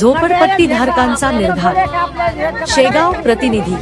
झोपडपट्टी धारकांचा निर्धार. शेगाव प्रतिनिधी.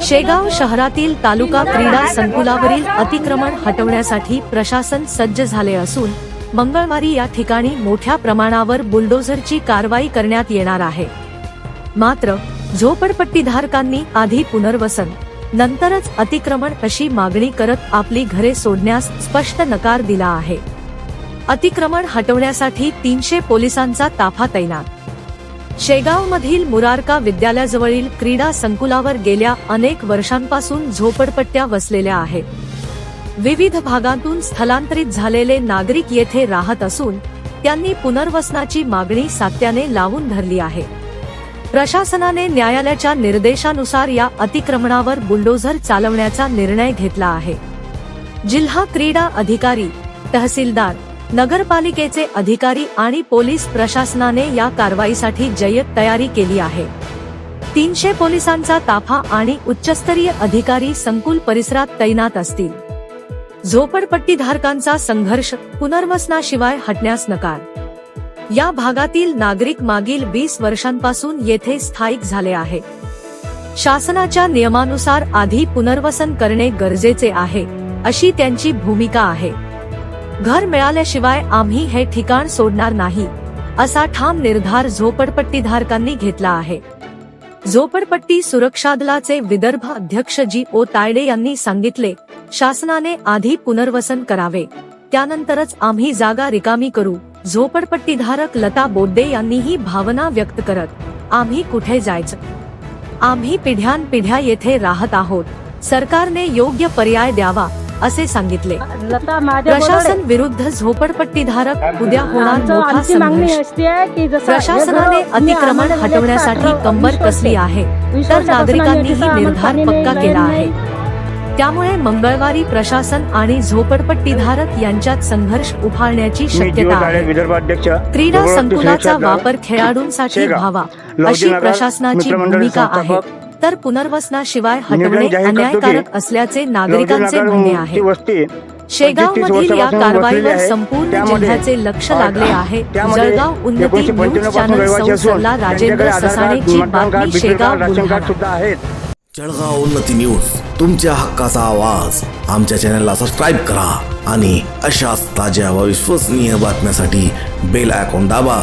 शेगाव शहरातील तालुका क्रीडा संकुलावरील अतिक्रमण हटवण्यासाठी प्रशासन सज्ज झाले असून मंगळवारी या ठिकाणी मोठ्या प्रमाणावर बुलडोझरची कारवाई करण्यात येणार आहे. मात्र झोपडपट्टी धारकांनी आधी पुनर्वसन नंतरच अतिक्रमण अशी मागणी करत आपली घरे सोडण्यास स्पष्ट नकार दिला आहे. अतिक्रमण हटवण्यासाठी तीनशे पोलिसांचा ताफा तैनात. शेगावमधील मुरारका विद्यालयाजवळील क्रीडा संकुलावर गेल्या अनेक वर्षांपासून झोपडपट्ट्या वसलेल्या आहेत. विविध भागातून स्थलांतरित झालेले नागरिक येथे राहत असून त्यांनी पुनर्वसनाची मागणी सात्याने लावून धरली आहे. प्रशासनाने न्यायालयाच्या निर्देशानुसार या अतिक्रमणावर बुलडोझर चालवण्याचा निर्णय घेतला आहे. जिल्हा क्रीडा अधिकारी तहसीलदार नगरपालिकेचे अधिकारी आणि पोलीस प्रशासनाने या कारवाईसाठी जय्यत तयारी केली आहे. तीनशे पोलिसांचा ताफा आणि उच्चस्तरीय अधिकारी संकुल परिसरात तैनात असतील. झोपडपट्टीधारकांचा संघर्ष पुनर्वसनाशिवाय हटण्यास नकार. या भागातील नागरिक मागील वीस वर्षांपासून येथे स्थायिक झाले आहे. शासनाच्या नियमानुसार आधी पुनर्वसन करणे गरजेचे आहे अशी त्यांची भूमिका आहे. घर मिळाल्याशिवाय आम्ही हे ठिकाण सोडणार नाही असा ठाम निर्धार झोपडपट्टी धारकांनी घेतला आहे. झोपडपट्टी सुरक्षा दलाचे विदर्भ अध्यक्ष जी. ओ. तायडे यांनी सांगितले शासनाने आधी पुनर्वसन करावे त्यानंतरच आम्ही जागा रिकामी करू. झोपडपट्टी धारक लता बोड्डे यांनीही भावना व्यक्त करत आम्ही कुठे जायचं? आम्ही पिढ्यानपिढ्या येथे राहत आहोत. सरकारने योग्य पर्याय द्यावा. असे सांगितले. प्रशासन विरुद्ध झोपडपट्टी धारक उद्या होणार आमचं मोठा संघर्ष. असते की जसं प्रशासनाने अतिक्रमण हटवण्यासाठी कंबर कसली आहे? तर नागरिकांनीही निर्धार पक्का केला आहे. त्यामुळे मंगळवारी प्रशासन आणि झोपडपट्टी धारक यांच्यात संघर्ष उफाळण्याची मी शक्यता आहे. क्रीडा संकुलाचा वापर खेळाडूंसाठी. व्हावा. अशी प्रशासनाची भूमिका आहे. तर पुनर्वसनाशिवाय हटवणे की अन्यायकारक असल्याचे नागरिकांचे म्हणणे आहे. शेगाव मधील या कारवाईवर. संपूर्ण जिल्ह्याचे लक्ष लागले आहे. जळगाव उन्नती 1995 न्यूज चॅनल संसदला त्यांच्याकडे राजेंद्र ससाणेची बातमी शेगाव बुलढाणा. जळगाव उन्नती न्यूज तुमच्या हक्काचा आवाज. आमच्या चॅनलला सबस्क्राईब करा आणि अशाच ताज्या व विश्वसनीय बातम्यासाठी बेल आयकॉन दाबा.